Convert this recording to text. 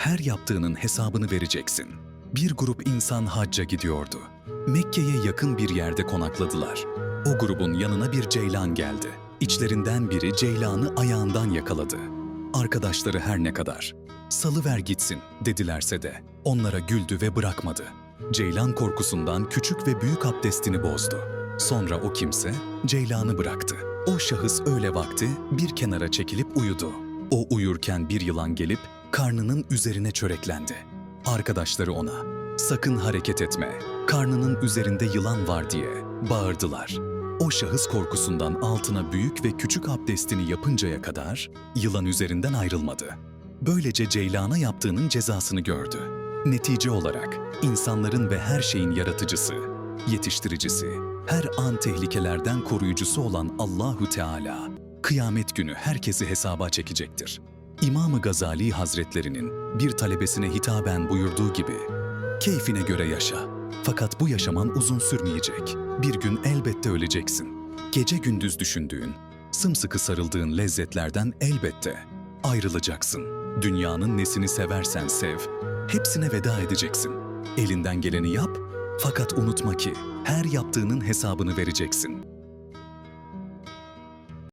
Her yaptığının hesabını vereceksin. Bir grup insan hacca gidiyordu. Mekke'ye yakın bir yerde konakladılar. O grubun yanına bir ceylan geldi. İçlerinden biri ceylanı ayağından yakaladı. Arkadaşları her ne kadar salıver gitsin dedilerse de onlara güldü ve bırakmadı. Ceylan korkusundan küçük ve büyük abdestini bozdu. Sonra o kimse ceylanı bıraktı. O şahıs öyle vakti bir kenara çekilip uyudu. O uyurken bir yılan gelip karnının üzerine çöreklendi. Arkadaşları ona sakın hareket etme, karnının üzerinde yılan var diye bağırdılar. O şahıs korkusundan altına büyük ve küçük abdestini yapıncaya kadar yılan üzerinden ayrılmadı. Böylece Ceylan'a yaptığının cezasını gördü. Netice olarak insanların ve her şeyin yaratıcısı, yetiştiricisi, her an tehlikelerden koruyucusu olan Allahu Teala kıyamet günü herkesi hesaba çekecektir. İmam-ı Gazali Hazretlerinin bir talebesine hitaben buyurduğu gibi Keyfine göre yaşa. Fakat bu yaşaman uzun sürmeyecek. Bir gün elbette öleceksin. Gece gündüz düşündüğün, sımsıkı sarıldığın lezzetlerden elbette ayrılacaksın. Dünyanın nesini seversen sev, hepsine veda edeceksin. Elinden geleni yap, fakat unutma ki her yaptığının hesabını vereceksin.